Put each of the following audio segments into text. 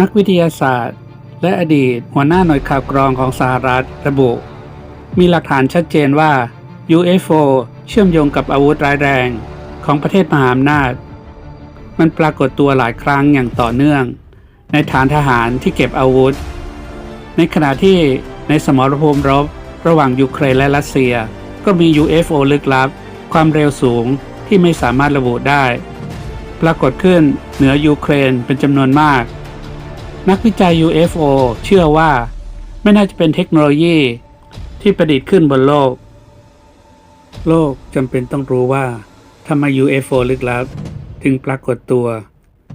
นักวิทยาศาสตร์ และอดีตหัวหน้าหน่วยข่าวกรองของสหรัฐระบุ มีหลักฐานชัดเจนว่า UFO เชื่อมโยงกับอาวุธร้ายแรงของประเทศมหาอำนาจ มันปรากฏตัวหลายครั้งอย่างต่อเนื่อง ในฐานทหารที่เก็บอาวุธ ในขณะที่ในสมรภูมิรบ ระหว่างยูเครนและรัสเซีย ก็มี UFO ลึกลับ ความเร็วสูงที่ไม่สามารถระบุได้ ปรากฏขึ้นเหนือยูเครนเป็นจำนวนมาก นักวิจัย UFO เชื่อว่า ไม่น่าจะเป็นเทคโนโลยีที่ประดิษฐ์ขึ้นบนโลก โลกจำเป็นต้องรู้ว่าทำไม UFO ลึกลับ ถึงปรากฏตัว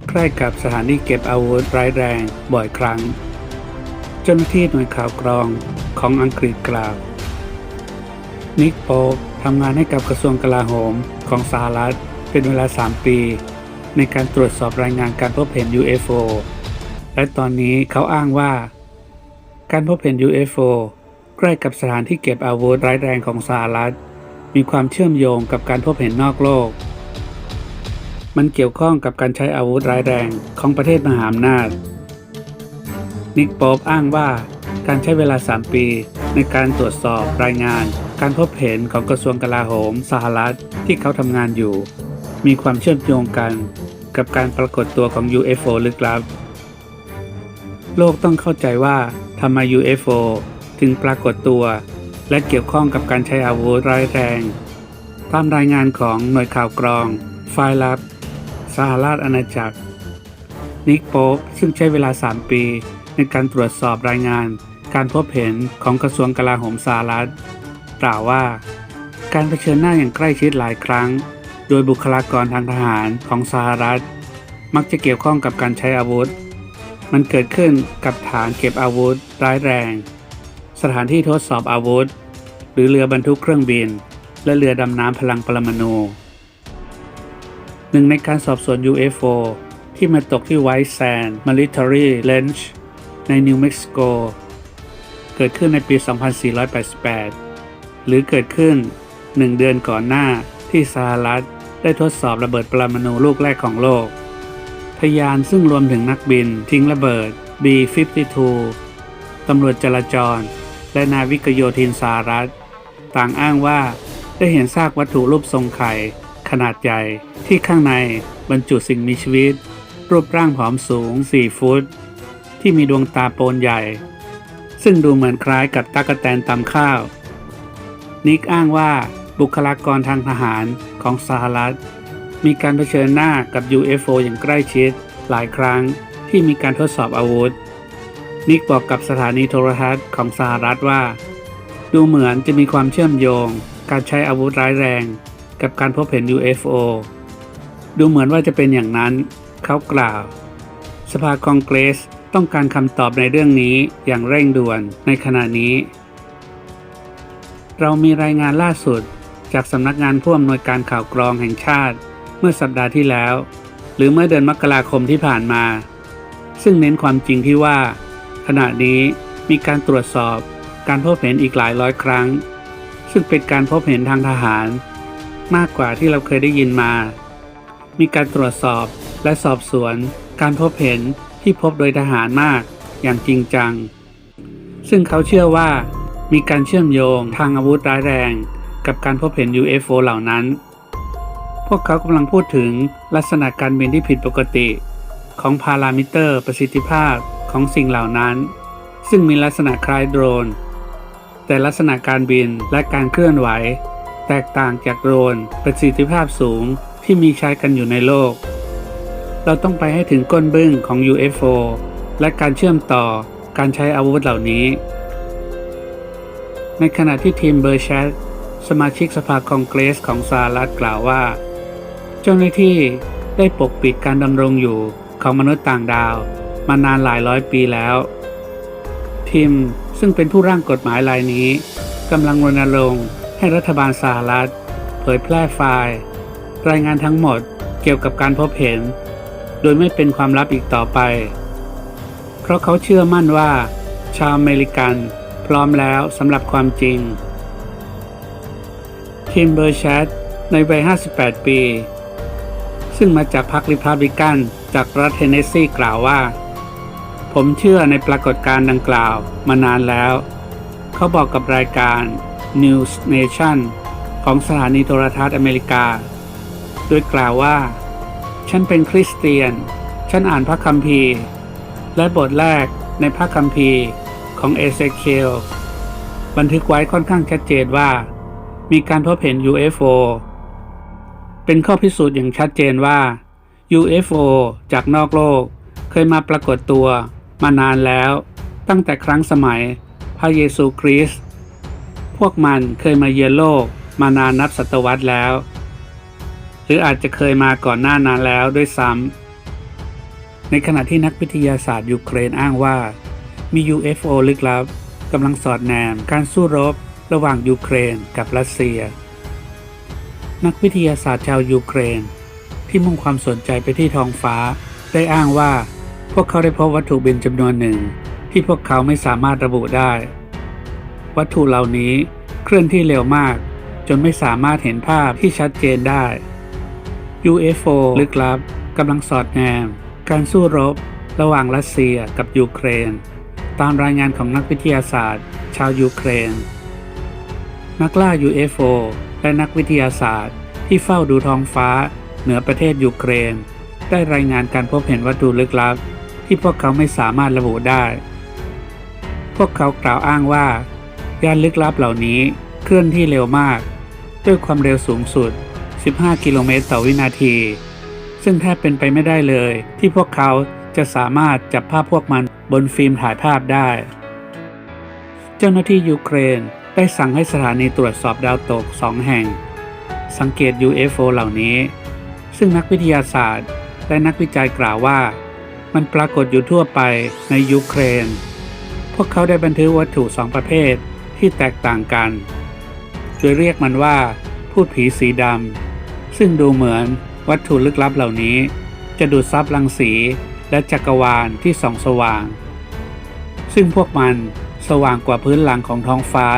ใกล้กับสถานีเก็บอาวุธร้ายแรงบ่อยครั้ง เจ้าหน้าที่หน่วยข่าวกรองของอังกฤษกล่าว นิกโป๊ปทำงานให้กับกระทรวงกลาโหมของสหรัฐเป็นเวลา 3 ปี ในการตรวจสอบรายงานการพบเห็น UFO และตอนนี้เขาอ้างว่า การพบเห็น UFO ใกล้กับสถานที่เก็บอาวุธร้ายแรงของสหรัฐ มีความเชื่อมโยงกับการพบเห็นนอกโลก มันเกี่ยวข้องกับการใช้อาวุธร้ายแรงของประเทศมหาอำนาจ นิกโป๊ปอ้างว่าการใช้เวลา 3 ปี ในการตรวจสอบรายงาน การพบเห็นของกระทรวงกลาโหมสหรัฐที่เขาทำงานอยู่ มีความเชื่อมโยงกัน กับการปรากฏตัวของ UFO ลึกลับ โลกต้องเข้าใจว่าทำไม UFO ถึงปรากฏตัว และเกี่ยวข้องกับการใช้อาวุธร้ายแรง ตามรายงานของหน่วยข่าวกรองไฟล์ลับ สหราชอาณาจักร นิกโป๊ปซึ่งใช้เวลา 3 ปี ในการตรวจสอบรายงาน การพบเห็นของกระทรวงกลาโหมสหรัฐกล่าวว่า การเผชิญหน้าอย่างใกล้ชิดหลายครั้ง โดยบุคลากรทางทหารของสหรัฐ มักจะเกี่ยวข้องกับการใช้อาวุธ มันเกิดขึ้นกับฐานเก็บอาวุธร้ายแรง สถานที่ทดสอบอาวุธ หรือเรือบรรทุกเครื่องบิน และเรือดำน้ำพลังปรมาณูหนึ่งในการสอบสวน UFO ที่มาตกที่ไวท์แซนด์ Military Range ในนิวเม็กซิโก เกิดขึ้นในปี 2488 หรือเกิดขึ้นหนึ่งเดือนก่อนหน้าที่สหรัฐได้ทดสอบระเบิดปรมาณูลูกแรกของโลก พยานซึ่งรวมถึงนักบิน ทิ้งระเบิด B-52 ตำรวจจราจร และนาวิกโยธินสหรัฐ ต่างอ้างว่าได้เห็นซากวัตถุรูปทรงไข่ ขนาดใหญ่ที่ข้างในบรรจุสิ่งมีชีวิต รูปร่างผอมสูง 4 ฟุต ที่มีดวงตาโปนใหญ่ ซึ่งดูเหมือนคล้ายกับตากแตนตำข้าว นิกอ้างว่าบุคลากรทางทหารของสหรัฐ มีการเผชิญหน้ากับ UFO อย่างใกล้ชิด หลายครั้งที่มีการทดสอบอาวุธ นิกบอกกับสถานีโทรทัศน์ของสหรัฐว่า ดูเหมือนจะมีความเชื่อมโยง การใช้อาวุธร้ายแรง กับการพบเห็น UFO ดูเหมือนว่าจะเป็นอย่างนั้น เขากล่าว สภาคองเกรสต้องการคำตอบในเรื่องนี้อย่างเร่งด่วนในขณะนี้ เรามีรายงานล่าสุดจากสำนักงานผู้อำนวยการข่าวกรองแห่งชาติ เมื่อสัปดาห์ที่แล้ว หรือเมื่อเดือนมกราคมที่ผ่านมา ซึ่งเน้นความจริงที่ว่า ขณะนี้มีการตรวจสอบการพบเห็นอีกหลายร้อยครั้ง ซึ่งเป็นการพบเห็นทางทหาร มากกว่าที่เราเคยได้ยินมา มีการตรวจสอบและสอบสวน การพบเห็นที่พบโดยทหารมากอย่างจริงจัง ซึ่งเขาเชื่อว่ามีการเชื่อมโยงทางอาวุธร้ายแรง กับการพบเห็น UFO เหล่านั้น พวกเขากำลังพูดถึงลักษณะการบินที่ผิดปกติ ของพารามิเตอร์ประสิทธิภาพของสิ่งเหล่านั้น ซึ่งมีลักษณะคล้ายโดรน แต่ลักษณะการบินและการเคลื่อนไหว แตกต่างจากโดรนประสิทธิภาพสูงที่มีใช้กันอยู่ในโลก เราต้องไปให้ถึงก้นบึ้งของ UFO และการเชื่อมต่อการใช้อาวุธเหล่านี้ ในขณะที่ทีมเบอร์แชตสมาชิกสภาคองเกรสของสหรัฐกล่าวว่า เจ้าหน้าที่ได้ปกปิดการดำรงอยู่ของมนุษย์ต่างดาว มานานหลายร้อยปีแล้วทีมซึ่งเป็นผู้ร่างกฎหมายรายนี้กำลังรณรงค์ให้รัฐบาลสหรัฐ เผยแพร่ไฟล์ รายงานทั้งหมดเกี่ยวกับการพบเห็น โดยไม่เป็นความลับอีกต่อไป เพราะเขาเชื่อมั่นว่า ชาวอเมริกันพร้อมแล้วสำหรับความจริงทีมเบอร์แชตในวัย 58 ปี ซึ่งมาจากพรรคริพับลิกันจากรัฐเทนเนสซีกล่าวว่า ผมเชื่อในปรากฏการณ์ดังกล่าวมานานแล้ว เขาบอกกับรายการ News Nation ของสถานีโทรทัศน์อเมริกา โดยกล่าวว่า ฉันเป็นคริสเตียน ฉันอ่านพระคัมภีร์ และบทแรกในพระคัมภีร์ของเอเซเคียลบันทึกไว้ค่อนข้างชัดเจนว่า มีการพบเห็น UFO เป็นข้อพิสูจน์อย่างชัดเจนว่า UFO จากนอกโลก เคยมาปรากฏตัวมานานแล้ว ตั้งแต่ครั้งสมัยพระเยซูคริสต์พวกมันเคยมาเยือนโลกมานานนับศตวรรษแล้ว หรืออาจจะเคยมาก่อนหน้านานแล้วด้วยซ้ำในขณะที่นักวิทยาศาสตร์ยูเครนอ้างว่า มี UFO ลึกลับกำลังสอดแนมการสู้รบระหว่างยูเครนกับรัสเซีย นักวิทยาศาสตร์ชาวยูเครน ที่มุ่งความสนใจไปที่ท้องฟ้า ได้อ้างว่า พวกเขาได้พบวัตถุบินจำนวนหนึ่ง ที่พวกเขาไม่สามารถระบุได้ วัตถุเหล่านี้เคลื่อนที่เร็วมาก จนไม่สามารถเห็นภาพที่ชัดเจนได้ UFO ลึกลับกำลังสอดแนม การสู้รบ ระหว่างรัสเซียกับยูเครน ตามรายงานของนักวิทยาศาสตร์ ชาวยูเครน นักล่า UFO และนักวิทยาศาสตร์ ที่เฝ้าดูท้องฟ้า เหนือประเทศยูเครน ได้รายงานการพบเห็นวัตถุลึกลับ ที่พวกเขาไม่สามารถระบุได้ พวกเขากล่าวอ้างว่ายานลึกลับเหล่านี้เคลื่อนที่เร็วมาก ด้วยความเร็วสูงสุด 15 กิโลเมตรต่อวินาที ซึ่งแทบเป็นไปไม่ได้เลย ที่พวกเขาจะสามารถจับภาพพวกมันบนฟิล์มถ่ายภาพได้ เจ้าหน้าที่ยูเครน ได้สั่งให้สถานีตรวจสอบดาวตกสองแห่ง สังเกต UFO เหล่านี้ ซึ่งนักวิทยาศาสตร์และนักวิจัยกล่าวว่า มันปรากฏอยู่ทั่วไปในยูเครน พวกเขาได้บันทึกวัตถุสองประเภทที่แตกต่างกันโดยเรียกมันว่า พูดผีสีดำ ซึ่งดูเหมือนวัตถุลึกลับเหล่านี้ จะดูดซับรังสีและจักรวาลที่ส่องสว่าง ซึ่งพวกมัน สว่างกว่าพื้นหลังของท้องฟ้า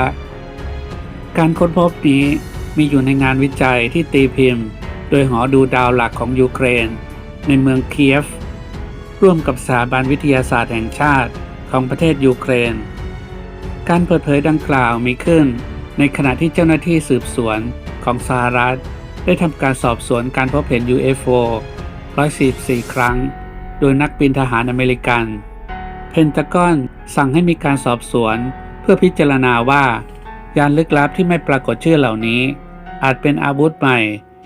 การค้นพบนี้มีอยู่ในงานวิจัยที่ตีพิมพ์ โดยหอดูดาวหลักของยูเครน ในเมืองเคียฟ ร่วมกับสถาบันวิทยาศาสตร์แห่งชาติของประเทศยูเครน การเปิดเผยดังกล่าวมีขึ้น ในขณะที่เจ้าหน้าที่สืบสวนของสหรัฐ ได้ทำการสอบสวนการพบเห็น UFO 144 ครั้ง โดยนักบินทหารอเมริกัน เพนตากอนสั่งให้มีการสอบสวน เพื่อพิจารณาว่า ยานลึกลับที่ไม่ปรากฏชื่อเหล่านี้ อาจเป็นอาวุธใหม่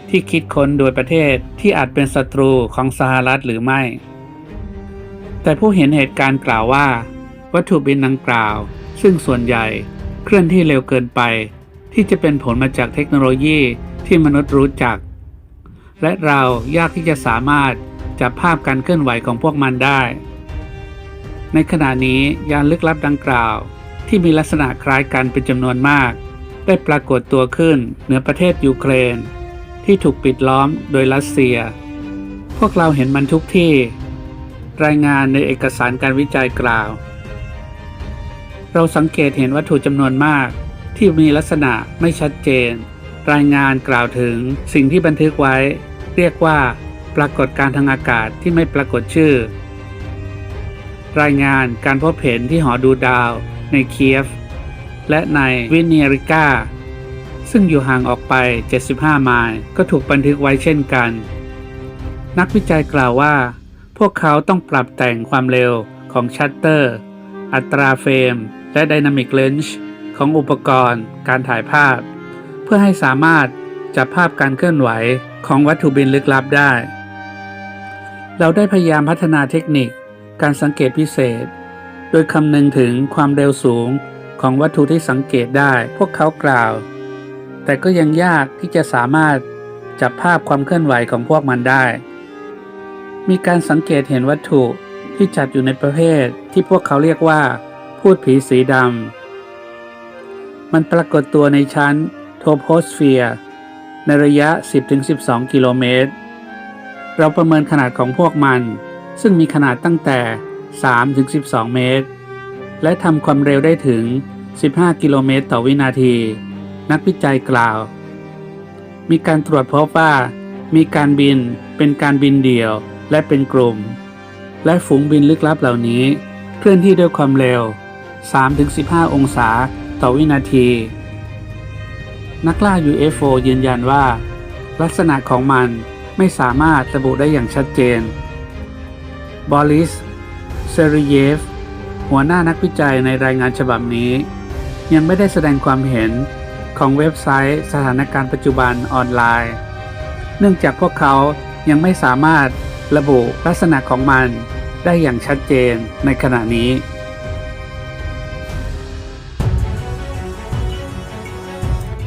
ที่คิดค้นโดยประเทศที่อาจเป็นศัตรูของสหรัฐหรือไม่ แต่ผู้เห็นเหตุการณ์กล่าวว่า วัตถุบินดังกล่าว ซึ่งส่วนใหญ่เคลื่อนที่เร็วเกินไป ที่จะเป็นผลมาจากเทคโนโลยีที่มนุษย์รู้จัก และเรายากที่จะสามารถจับภาพการเคลื่อนไหวของพวกมันได้ ในขณะนี้ยานลึกลับดังกล่าว ที่มีลักษณะคล้ายกันเป็นจำนวนมาก ได้ปรากฏตัวขึ้นเหนือประเทศยูเครน ที่ถูกปิดล้อมโดยรัสเซีย พวกเราเห็นมันทุกที่ รายงานในเอกสารการวิจัยกล่าว เราสังเกตเห็นวัตถุจำนวนมากที่มีลักษณะไม่ชัดเจน รายงานกล่าวถึงสิ่งที่บันทึกไว้ เรียกว่า ปรากฏการทางอากาศที่ไม่ปรากฏชื่อ รายงานการพบเห็นที่หอดูดาวในเคียฟ และในวิเนริกาซึ่งอยู่ห่างออกไป 75 ไมล์ ก็ถูกบันทึกไว้เช่นกัน นักวิจัยกล่าวว่า พวกเขาต้องปรับแต่งความเร็วของชัตเตอร์ อัตราเฟรม และไดนามิกเลนส์ของอุปกรณ์ การถ่ายภาพ เพื่อให้สามารถจับภาพการเคลื่อนไหวของวัตถุบินลึกลับได้ เราได้พยายามพัฒนาเทคนิค การสังเกตพิเศษ โดยคำนึงถึงความเร็วสูงของวัตถุที่สังเกตได้พวกเขากล่าว แต่ก็ยังยากที่จะสามารถจับภาพความเคลื่อนไหวของพวกมันได้ มีการสังเกตเห็นวัตถุที่จัดอยู่ในประเภทที่พวกเขาเรียกว่า พูดผีสีดำ มันปรากฏตัวในชั้นโทโพสเฟียร์ในระยะ 10-12 กิโลเมตร เราประเมินขนาดของพวกมัน ซึ่งมีขนาดตั้งแต่ 3-12 เมตร และทำความเร็วได้ถึง 15 กิโลเมตรต่อวินาที นักวิจัยกล่าว มีการตรวจพบว่า มีการบินเป็นการบินเดี่ยวและเป็นกลุ่ม และฝูงบินลึกลับเหล่านี้ เคลื่อนที่ด้วยความเร็ว 3-15 องศาต่อวินาที นักล่า UFO ยืนยันว่า ลักษณะของมันไม่สามารถระบุได้อย่างชัดเจน บอริส เซริเยฟ หัวหน้านักวิจัยในรายงานฉบับนี้ ยังไม่ได้แสดงความเห็นของเว็บไซต์สถานการณ์ปัจจุบันออนไลน์ เนื่องจากพวกเขายังไม่สามารถระบุลักษณะของมันได้อย่างชัดเจนในขณะนี้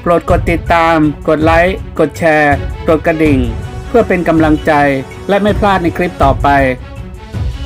โปรดกดติดตาม กดไลค์ กดแชร์ กดกระดิ่ง เพื่อเป็นกำลังใจและไม่พลาดในคลิปต่อไป